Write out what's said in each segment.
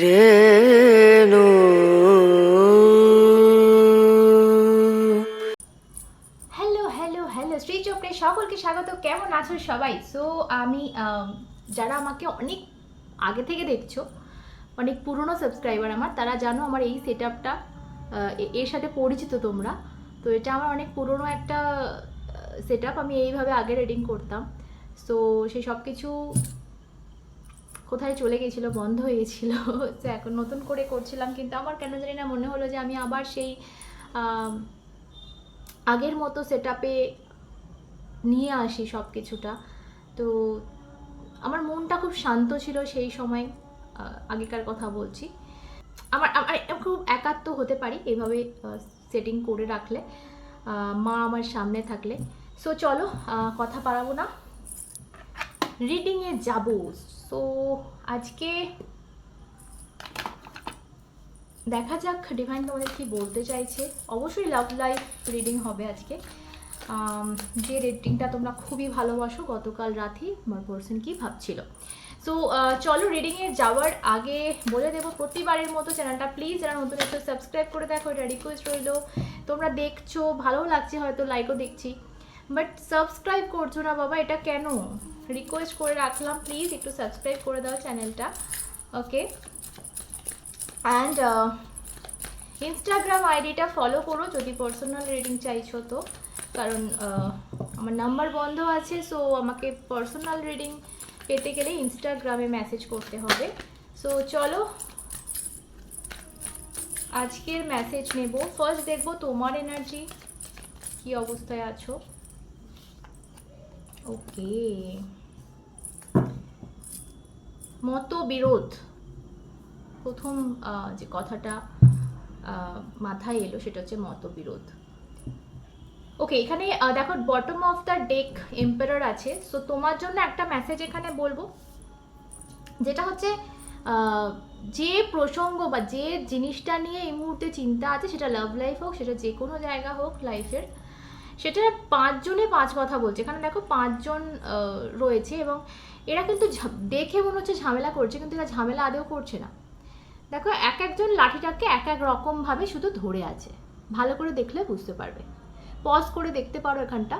Renu hello hello hello Shri Chopde সকলকে স্বাগত। কেমন আছো সবাই? সো আমি যারা আমাকে অনেক আগে থেকে দেখছ, অনেক পুরনো সাবস্ক্রাইবার আমার, তারা জানো আমার এই সেট আপটা এর সাথে পরিচিত তোমরা। তো এটা আমার অনেক পুরনো একটা সেট আমি এইভাবে আগে রেডিং করতাম। সো সেই সব কিছু কোথায় চলে গেছিল, বন্ধ হয়ে গেছিল তো এখন নতুন করে করছিলাম, কিন্তু আমার কেন জানি না মনে হলো যে আমি আবার সেই আগের মতো সেট নিয়ে আসি সব কিছুটা তো আমার মনটা খুব শান্ত ছিল সেই সময় আগেকার কথা বলছি। আমার আমার খুব একাত্ম হতে পারি এভাবে সেটিং করে রাখলে মা আমার সামনে থাকলে। সো চলো কথা পারাবো না। রিডিংয়ে যাব। সো আজকে দেখা যাক ডিভাইন তোমাদের কি বলতে চাইছে। অবশ্যই লাভ লাইফ রিডিং হবে আজকে। যে রিডিংটা তোমরা খুবই ভালোবাসো, গতকাল রাতেই আমার পার্সন কি ভাবছিল। সো চলো রিডিংয়ে যাওয়ার আগে বলে দেবো, প্রতিবারের মতো চ্যানেলটা প্লিজ যারা নতুন একটু সাবস্ক্রাইব করে দেখো, এটা রিকোয়েস্ট রইল। তোমরা দেখছ ভালো লাগছে হয়তো লাইকও দেখছি। বাট সাবস্ক্রাইব করছ না বাবা, এটা কেন? রিকোয়েস্ট করে রাখলাম প্লিজ একটু সাবস্ক্রাইব করে দাও চ্যানেলটা ওকে অ্যান্ড ইনস্টাগ্রাম আইডিটা ফলো করো যদি পার্সোনাল রিডিং চাইছো তো, কারণ আমার নাম্বার বন্ধ আছে সো আমাকে পার্সোনাল রিডিং পেতে গেলে ইনস্টাগ্রামে মেসেজ করতে হবে। সো চলো, আজকের মেসেজ নেব। ফার্স্ট দেখব তোমার এনার্জি কি অবস্থায় আছো? ওকে মতবিরোধ। প্রথম যে কথাটা মাথায় এলো সেটা হচ্ছে মতবিরোধ। ওকে, এখানে দেখো bottom of the deck emperor আছে। সো তোমার জন্য একটা মেসেজ এখানে বলব। যেটা হচ্ছে যে প্রসঙ্গ বা যে জিনিসটা নিয়ে এই মুহূর্তে চিন্তা আছে, সেটা লাভ লাইফ হোক, সেটা যে কোনো জায়গা হোক লাইফের সেটা পাঁচজনে পাঁচ কথা বলছে। এখানে দেখো পাঁচজন রয়েছে এবং এরা কিন্তু দেখে মনে হচ্ছে ঝামেলা করছে, কিন্তু এরা ঝামেলা আদেও করছে না। দেখো এক একজন লাঠিটাকে এক এক রকমভাবে শুধু ধরে আছে। ভালো করে দেখলে বুঝতে পারবে। পজ করে দেখতে পারো এখানটা।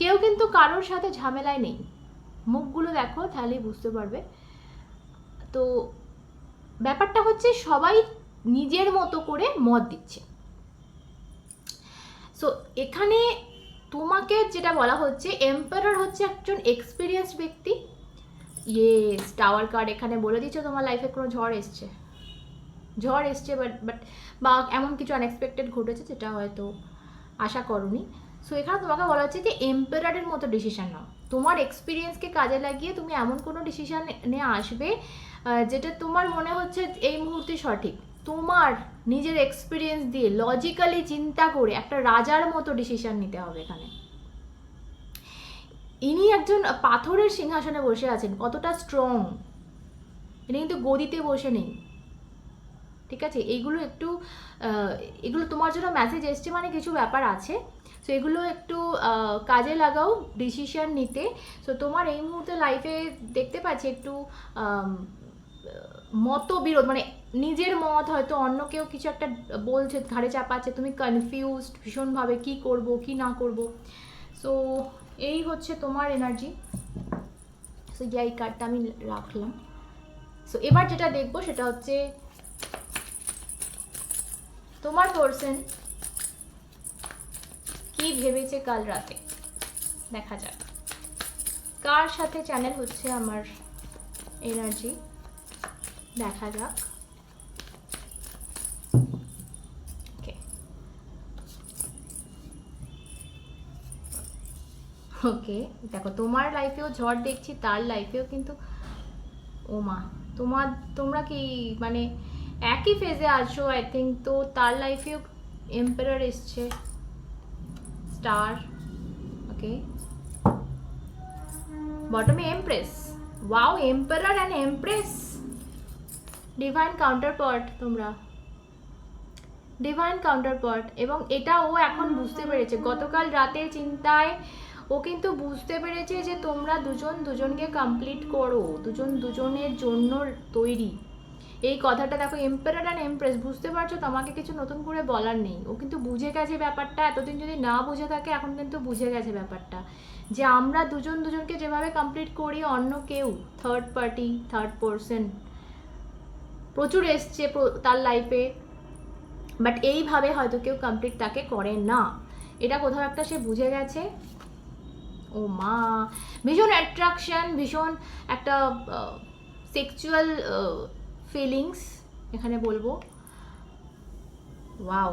কেউ কিন্তু কারোর সাথে ঝামেলায় নেই। মুখগুলো দেখো তাহলেই বুঝতে পারবে। তো ব্যাপারটা হচ্ছে সবাই নিজের মতো করে মত দিচ্ছে। সো এখানে তোমাকে যেটা বলা হচ্ছে এম্পায়ার হচ্ছে একজন এক্সপিরিয়েন্স ব্যক্তি। ইয়েস টাওয়ার কার্ড এখানে বলে দিচ্ছ তোমার লাইফে কোনো ঝড় এসছে। ঝড় এসছে বাট বাট বা এমন কিছু আনএক্সপেক্টেড ঘটেছে যেটা হয়তো আশা করনি। সো এখানে তোমাকে বলা হচ্ছে যে এম্পায়ারের মতো ডিসিশান নাও। তোমার এক্সপিরিয়েন্সকে কাজে লাগিয়ে তুমি এমন কোনো ডিসিশন নিয়ে আসবে যেটা তোমার মনে হচ্ছে এই মুহূর্তে সঠিক। তোমার নিজের এক্সপিরিয়েন্স দিয়ে লজিক্যালি চিন্তা করে একটা রাজার মতো ডিসিশন নিতে হবে এখানে। ইনি একজন পাথরের সিংহাসনে বসে আছেন, কতটা স্ট্রং ইনি কিন্তু গদিতে বসে নেই। ঠিক আছে? এইগুলো একটু এগুলো তোমার জন্য মেসেজ এসছে মানে কিছু ব্যাপার আছে। সো এগুলো একটু কাজে লাগাও ডিসিশন নিতে। সো তোমার এই মুহূর্তে লাইফে দেখতে পাচ্ছি একটু মতবিরোধ মানে নিজের মত হয়তো অন্য কেউ কিছু একটা বলছে, ঘাড়ে চাপাচ্ছে, তুমি কনফিউজড ভীষণভাবে কি করব, কি না করব। সো এই হচ্ছে তোমার এনার্জি সো এই কার্ডটা আমি রাখলাম। সো এবার যেটা দেখব সেটা হচ্ছে তোমার পার্সন কি ভেবেছে কাল রাতে? দেখা যাক। কার সাথে চ্যানেল হচ্ছে আমার এনার্জি দেখা যাক। ওকে দেখো, তোমার লাইফেও ঝড় দেখছি, তার লাইফেও কিন্তু ও মা, তোমার, তোমরা কি মানে একই ফেজে আছো? আই থিঙ্ক তো তার লাইফেও এম্পায়ার এসছে star okay বটমে empress wow empire and empress divine counterpart তোমরা। ডিভাইন কাউন্টার পার্ট এবং এটা ও এখন বুঝতে পেরেছে। গতকাল রাতের চিন্তায় ও কিন্তু বুঝতে পেরেছে যে তোমরা দুজন দুজনকে কমপ্লিট করো। দুজন দুজনের জন্য তৈরি। এই কথাটা দেখো এম্পায়ার অ্যান্ড এমপ্রেস বুঝতে পারছ তোমাকে কিছু নতুন করে বলার নেই। ও কিন্তু বুঝে গেছে ব্যাপারটা। এতদিন যদি না বুঝে থাকে, এখন কিন্তু বুঝে গেছে ব্যাপারটা। যে আমরা দুজন দুজনকে যেভাবে কমপ্লিট করি, অন্য কেউ থার্ড পার্টি থার্ড পার্সন প্রচুর এসছে তার লাইফে বাট এইভাবে হয়তো কেউ কমপ্লিট তাকে করে না। এটা কোথাও একটা সে বুঝে গেছে। ও মা, ভীষণ অ্যাট্রাকশন ভীষণ একটা সেক্সুয়াল ফিলিংস এখানে বলব। ওয়াও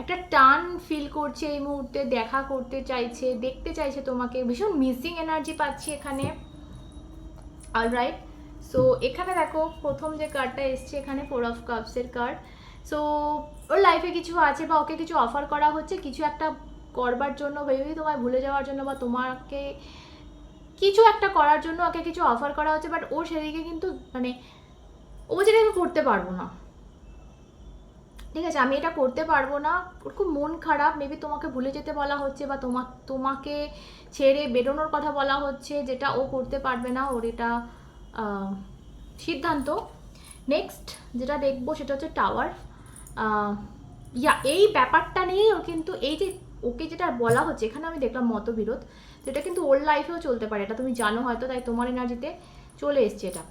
একটা টান ফিল করছে এই মুহূর্তে, দেখা করতে চাইছে, দেখতে চাইছে তোমাকে। ভীষণ মিসিং এনার্জি পাচ্ছি এখানে। অলরাইট সো এখানে দেখো, প্রথম যে কার্ডটা এসছে এখানে ফোর অফ কাপসের কার্ড সো ওর লাইফে কিছু আছে বা ওকে কিছু অফার করা হচ্ছে, কিছু একটা করবার জন্য ভেবেই তোমায় ভুলে যাওয়ার জন্য বা তোমাকে কিছু একটা করার জন্য ওকে কিছু অফার করা হচ্ছে বাট ও সেদিকে কিন্তু মানে ও যেটা আমি করতে পারব না। ঠিক আছে, আমি এটা করতে পারব না। ওর খুব মন খারাপ মেবি তোমাকে ভুলে যেতে বলা হচ্ছে বা তোমা, তোমাকে ছেড়ে বেরোনোর কথা বলা হচ্ছে, যেটা ও করতে পারবে না, ওর এটা সিদ্ধান্ত। নেক্সট যেটা দেখব সেটা হচ্ছে টাওয়ার ইয়া এই ব্যাপারটা নিয়েই কিন্তু এই যে ওকে যেটা বলা হচ্ছে, এখানে আমি দেখলাম মতবিরোধ এটা কিন্তু ওর লাইফেও চলতে পারে। এটা তুমি জানো হয়তো, তাই তোমার এনার্জিতে চলে এসছে এটা।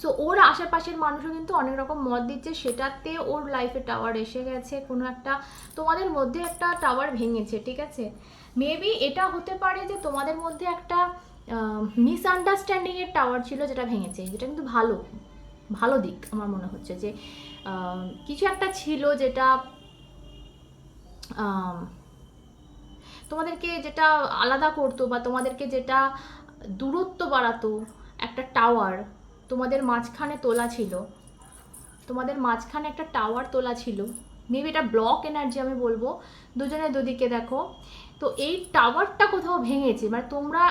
সো ওর আশেপাশের মানুষও কিন্তু অনেক রকম মত দিচ্ছে, সেটাতে ওর লাইফে টাওয়ার এসে গেছে, কোনো একটা তোমাদের মধ্যে একটা টাওয়ার ভেঙেছে, ঠিক আছে? মেবি এটা হতে পারে যে তোমাদের মধ্যে একটা মিসআন্ডারস্ট্যান্ডিংয়ের টাওয়ার ছিল যেটা ভেঙেছে, যেটা কিন্তু ভালো ভালো দিক আমার মনে হচ্ছে যে কিছু একটা ছিল যেটা তোমাদেরকে যেটা আলাদা করতো বা তোমাদেরকে যেটা দূরত্ব বাড়াতো, একটা টাওয়ার তোমাদের মাঝখানে তোলা ছিল, তোমাদের মাঝখানে একটা টাওয়ার তোলা ছিল মেবি এটা ব্লক এনার্জি আমি বলব, দুজনে দুদিকে দেখো, তো এই টাওয়ারটা কোথাও ভেঙেছে মানে তোমরা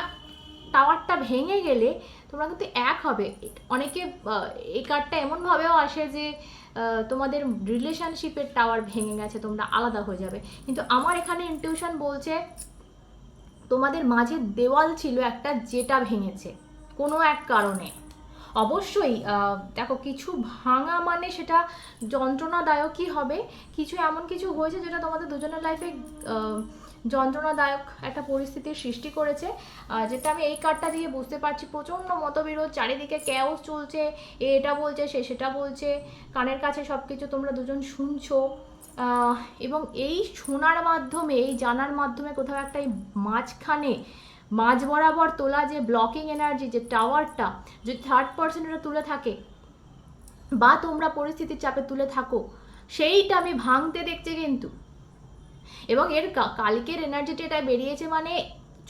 টাওয়ারটা ভেঙে গেলে তোমরা কিন্তু এক হবে। অনেকে এই কার্ডটা এমনভাবেও আসে যে তোমাদের রিলেশনশিপের টাওয়ার ভেঙে গেছে, তোমরা আলাদা হয়ে যাবে। কিন্তু আমার এখানে ইনটিউশন বলছে, তোমাদের মাঝে দেওয়াল ছিল একটা যেটা ভেঙেছে, কোনো এক কারণে। অবশ্যই দেখো, কিছু ভাঙা মানে সেটা যন্ত্রণাদায়কই হবে। কিছু এমন কিছু হয়েছে যেটা তোমাদের দুজনের লাইফে যন্ত্রণাদায়ক একটা পরিস্থিতির সৃষ্টি করেছে যেটা আমি এই কার্ডটা দিয়ে বুঝতে পারছি প্রচণ্ড মতবিরোধ, চারিদিকে ক্যাওস চলছে, এ এটা বলছে, সে সেটা বলছে, কানের কাছে সব কিছু তোমরা দুজন শুনছো এবং এই শোনার মাধ্যমে, এই জানার মাধ্যমে কোথাও একটা এই মাঝখানে, মাঝ বরাবর তোলা যে ব্লকিং এনার্জি যে টাওয়ারটা যদি থার্ড পার্সন তুলে থাকে, বা তোমরা পরিস্থিতির চাপে তুলে থাকো, সেইটা আমি ভাঙতে দেখছি কিন্তু। এবং এর কালকের এনার্জিটি এটা বেরিয়েছে মানে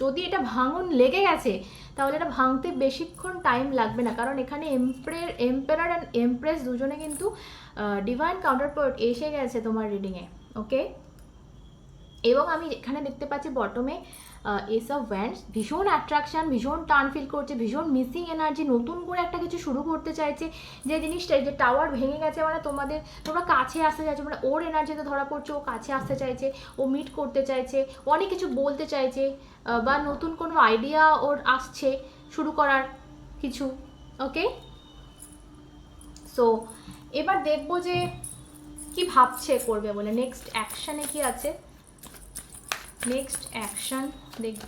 যদি এটা ভাঙন লেগে গেছে, তাহলে এটা ভাঙতে বেশিক্ষণ টাইম লাগবে না। কারণ এখানে এম্প্রে এম্পেরার অ্যান্ড এমপ্রেস দুজনে কিন্তু ডিভাইন কাউন্টার এসে গেছে তোমার রিডিংয়ে ওকে এবং আমি এখানে দেখতে পাচ্ছি বটমে এস অফ ভীষণ অ্যাট্রাকশন ভীষণ টান ফিল করছে, ভীষণ মিসিং এনার্জি নতুন করে একটা কিছু শুরু করতে চাইছে। যে জিনিসটা যে টাওয়ার ভেঙে গেছে মানে তোমাদের, তোমরা কাছে আসতে চাইছো মানে ওর এনার্জিতে ধরা পড়ছে, ও কাছে আসতে চাইছে, ও মিট করতে চাইছে, অনেক কিছু বলতে চাইছে বা নতুন কোনো আইডিয়া ওর আসছে শুরু করার কিছু ওকে সো এবার দেখব যে কি ভাবছে করবে বলে। নেক্সট অ্যাকশানে কি আছে? নেক্সট অ্যাকশন দেখব।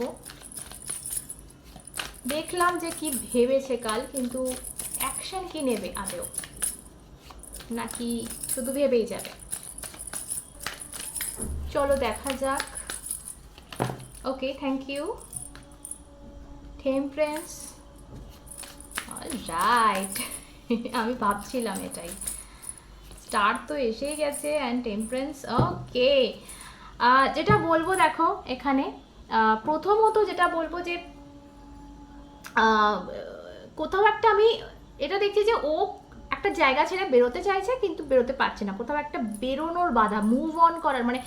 দেখলাম যে কি ভেবেছে কাল, কিন্তু অ্যাকশন কি নেবে আদেও? নাকি শুধু ভেবেই যাবে? চলো দেখা যাক। Okay thank you temperance right আমি ভাবছিলাম এটাই। স্টার তো এসেই গেছে অ্যান্ড টেম্পারেন্স ওকে যেটা বলব দেখো এখানে প্রথমত যেটা বলব যে কোথাও একটা আমি এটা দেখছি যে ও একটা জায়গা ছেড়ে বেরোতে চাইছে কিন্তু বেরোতে পারছে না। কোথাও একটা বেরোনোর বাধা মুভ অন করার মানে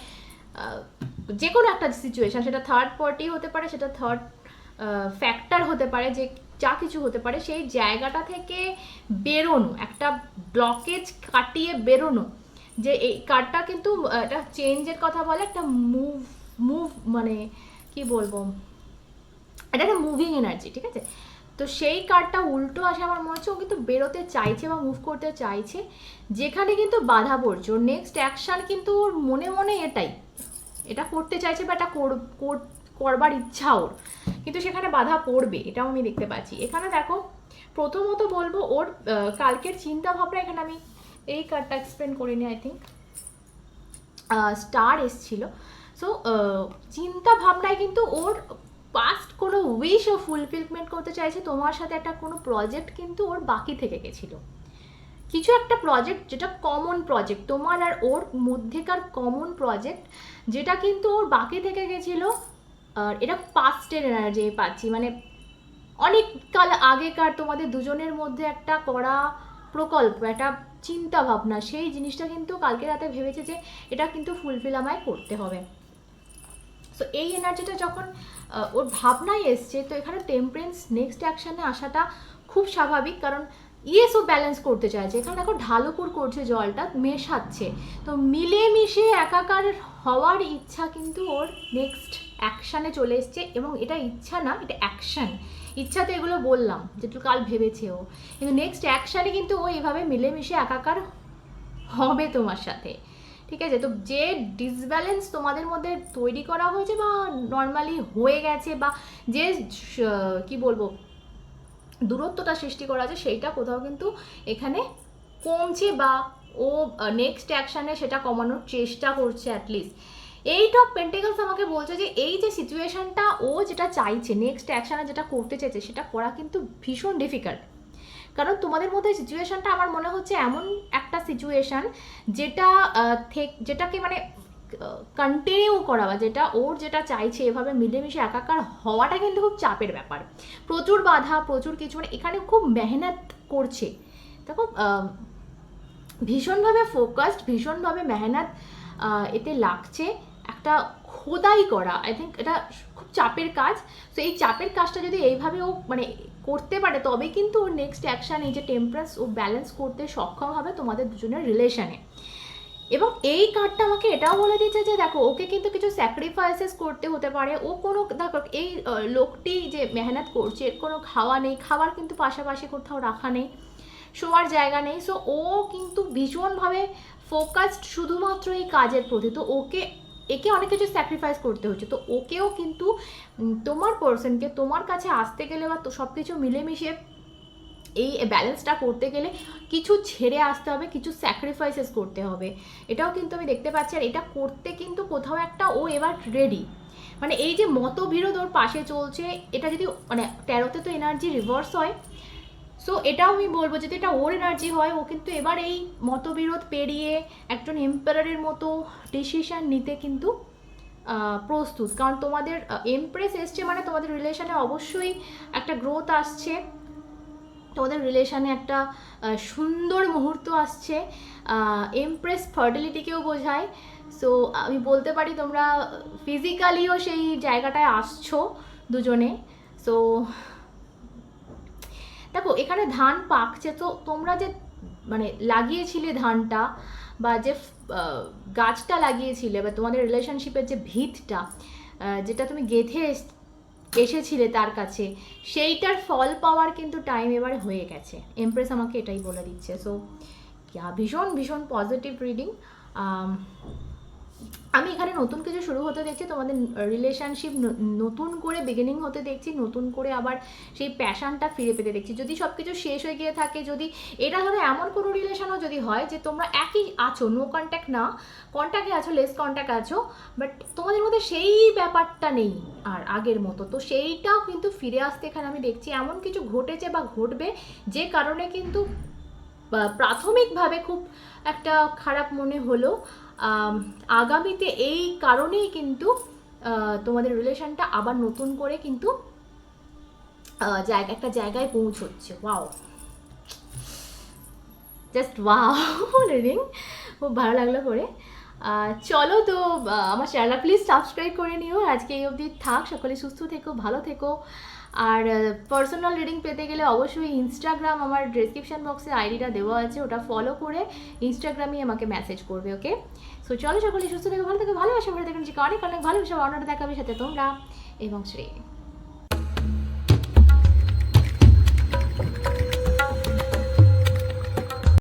যে কোনো একটা সিচুয়েশন সেটা থার্ড পার্টি হতে পারে, সেটা থার্ড ফ্যাক্টর হতে পারে, যে যা কিছু হতে পারে, সেই জায়গাটা থেকে বেরোনো, একটা ব্লকেজ কাটিয়ে বেরোনো যে এই কার্ডটা কিন্তু একটা চেঞ্জের কথা বলে, একটা মুভ মুভ মানে কি বলব? এটা একটা মুভিং এনার্জি ঠিক আছে? তো সেই কার্ডটা উল্টো আসে আমার মনে হচ্ছে, ও কিন্তু বেরোতে চাইছে বা মুভ করতে চাইছে, যেখানে কিন্তু বাধা পড়ছে। ওর নেক্সট অ্যাকশান কিন্তু ওর মনে মনে এটাই। এটা করতে চাইছে বা এটা কর- কর- করবার ইচ্ছা ওর। কিন্তু সেখানে বাধা পড়বে, এটাও আমি দেখতে পাচ্ছি। এখানে দেখো, প্রথমত বলব ওর কালকের চিন্তা ভাবনা এখানে আমি এই কার্ডটা এক্সপ্লেন করিনি আই থিঙ্ক স্টার এসছিল। সো চিন্তা ভাবনায় কিন্তু ওর পাস্ট কোনো উইশ ও ফুলফিলমেন্ট করতে চাইছে, তোমার সাথে একটা কোনো প্রজেক্ট কিন্তু ওর বাকি থেকে গেছিল। কিছু একটা প্রজেক্ট যেটা কমন প্রজেক্ট তোমার আর ওর মধ্যেকার কমন প্রজেক্ট যেটা কিন্তু ওর বাকি থেকে গেছিল, আর এটা পাস্টের এনার্জি পাচ্ছি। মানে অনেক কাল আগেকার তোমাদের দুজনের মধ্যে একটা করা প্রকল্প, একটা চিন্তা ভাবনা, সেই জিনিসটা কিন্তু কালকে রাতে ভেবেছে যে এটা কিন্তু ফুলফিল আমায় করতে হবে। সো এই এনার্জিটা যখন ওর ভাবনায় এসছে, তো এখানে টেম্পারেন্স নেক্সট অ্যাকশানে আসাটা খুব স্বাভাবিক, কারণ ইয়েস ও ব্যালেন্স করতে চাইছে। এখানে দেখো, ঢালুপুর করছে জলটা, মেশাচ্ছে। তো মিলেমিশে একাকার হওয়ার ইচ্ছা কিন্তু ওর নেক্সট অ্যাকশানে চলে এসছে, এবং এটা ইচ্ছা না, এটা অ্যাকশান ইচ্ছা তো এগুলো বললাম যেটু কাল ভেবেছে ও কিন্তু নেক্সট অ্যাকশানে কিন্তু ও এভাবে মিলেমিশে একাকার হবে তোমার সাথে। ঠিক আছে? তো যে ডিসব্যালেন্স তোমাদের মধ্যে তৈরি করা হয়েছে বা নর্মালি হয়ে গেছে বা যে কি বলব, দূরত্বটা সৃষ্টি করা আছে, সেইটা কোথাও কিন্তু এখানে কমছে বা ও নেক্সট অ্যাকশানে সেটা কমানোর চেষ্টা করছে অ্যাটলিস্ট এইট অফ পেন্টিকলস আমাকে বলছে যে এই যে সিচুয়েশনটা ও যেটা চাইছে নেক্সট অ্যাকশানে যেটা করতে চাইছে, সেটা করা কিন্তু ভীষণ ডিফিকাল্ট কারণ তোমাদের মধ্যে সিচুয়েশনটা আমার মনে হচ্ছে এমন একটা সিচুয়েশান যেটা যেটাকে মানে কন্টিনিউ করা বা যেটা ওর যেটা চাইছে এভাবে মিলেমিশে একাকার হওয়াটা কিন্তু খুব চাপের ব্যাপার। প্রচুর বাধা, প্রচুর কিছু মানে এখানে খুব মেহনত করছে। দেখো ভীষণভাবে ফোকাসড ভীষণভাবে মেহনত এতে লাগছে। একটা খোদাই করা আই থিঙ্ক এটা খুব চাপের কাজ। তো এই চাপের কাজটা যদি এইভাবে ও মানে করতে পারে তবে কিন্তু ওর নেক্সট অ্যাকশান এই যে টেম্পারেন্স ও ব্যালেন্স করতে সক্ষম হবে তোমাদের দুজনের রিলেশনে এবং এই কার্ডটা আমাকে এটাও বলে দিচ্ছে যে দেখো, ওকে কিন্তু কিছু স্যাক্রিফাইসেস করতে হতে পারে। ও কোনো, দেখো, এই লোকটি যে মেহনত করছে, কোনো খাওয়া নেই, খাবার কিন্তু পাশাপাশি কোথাও রাখা নেই, শোয়ার জায়গা নেই। সো ও কিন্তু ভীষণভাবে ফোকাসড শুধুমাত্র এই কাজের প্রতি। তো ওকে একে অনেক কিছু স্যাক্রিফাইস করতে হচ্ছে। তো ওকেও কিন্তু তোমার পার্সনকে তোমার কাছে আসতে গেলে বা সব কিছু মিলেমিশে এই ব্যালেন্সটা করতে গেলে কিছু ছেড়ে আসতে হবে, কিছু স্যাক্রিফাইসেস করতে হবে। এটাও কিন্তু আমি দেখতে পাচ্ছি। আর এটা করতে কিন্তু কোথাও একটা ও এবার রেডি মানে এই যে মতবিরোধ ওর পাশে চলছে, এটা যদি মানে তেরোতে তো এনার্জি রিভার্স হয় সো এটাও আমি বলব যদি এটা ওর এনার্জি হয়, ও কিন্তু এবার এই মতবিরোধ পেরিয়ে একজন এম্পায়ারের মতো ডিসিশন নিতে কিন্তু প্রস্তুত। কারণ তোমাদের এমপ্রেস এসছে মানে তোমাদের রিলেশনে অবশ্যই একটা গ্রোথ আসছে। তোমাদের রিলেশনে একটা সুন্দর মুহূর্ত আসছে। এমপ্রেস ফার্টিলিটিকেও বোঝায়। সো আমি বলতে পারি তোমরা ফিজিক্যালিও সেই জায়গাটায় আসছো দুজনে। সো দেখো, এখানে ধান পাকছে, তো তোমরা যে মানে লাগিয়েছিলে ধানটা বা যে গাছটা লাগিয়েছিলে বা তোমাদের রিলেশনশিপের যে ভিতটা যেটা তুমি গেঁথে এস- এসেছিলে তার কাছে, সেইটার ফল পাওয়ার কিন্তু টাইম এবারে হয়ে গেছে। এমপ্রেস আমাকে এটাই বলে দিচ্ছে। সো ভীষণ ভীষণ পজিটিভ রিডিং আমি এখানে নতুন কিছু শুরু হতে দেখছি, তোমাদের রিলেশনশিপ নতুন করে বিগিনিং হতে দেখছি, নতুন করে আবার সেই প্যাশনটা ফিরে পেতে দেখছি। যদি সব কিছু শেষ হয়ে গিয়ে থাকে, যদি এটা ধরো এমন কোনো রিলেশনও যদি হয় যে তোমরা একই আছো নো কন্ট্যাক্ট না কন্ট্যাক্টে আছো লেস কন্ট্যাক্ট আছো বাট তোমাদের মধ্যে সেই ব্যাপারটা নেই আর আগের মতো। তো সেইটাও কিন্তু ফিরে আসতে এখানে আমি দেখছি। এমন কিছু ঘটেছে বা ঘটবে যে কারণে কিন্তু প্রাথমিকভাবে খুব একটা খারাপ মনে হলো। আগামীতে এই কারণেই কিন্তু তোমাদের রিলেশনটা আবার নতুন করে কিন্তু একটা জায়গায় পৌঁছচ্ছে। ওয়াও। জাস্ট ওয়াও রিডিং খুব ভালো লাগল করে। চলো তো আমার চ্যানেলটা প্লিজ সাবস্ক্রাইব করে নিও। আজকে এই অবধি থাক। সকলে সুস্থ থেকো, ভালো থেকো। আর পার্সোনাল রিডিং পেতে গেলে অবশ্যই ইনস্টাগ্রাম আমার ডিসক্রিপশন বক্সে আইডিটা দেওয়া আছে, ওটা ফলো করে ইনস্টাগ্রামেই আমাকে মেসেজ করবে ওকে সো চলো সকলে সুস্থ থেকে, ভালো থেকে, ভালোবাসা ভরে দেখুন যে অনেক অনেক ভালোবাসা অন্যটা দেখাবে সাথে তোমরা এবং শ্রেয়।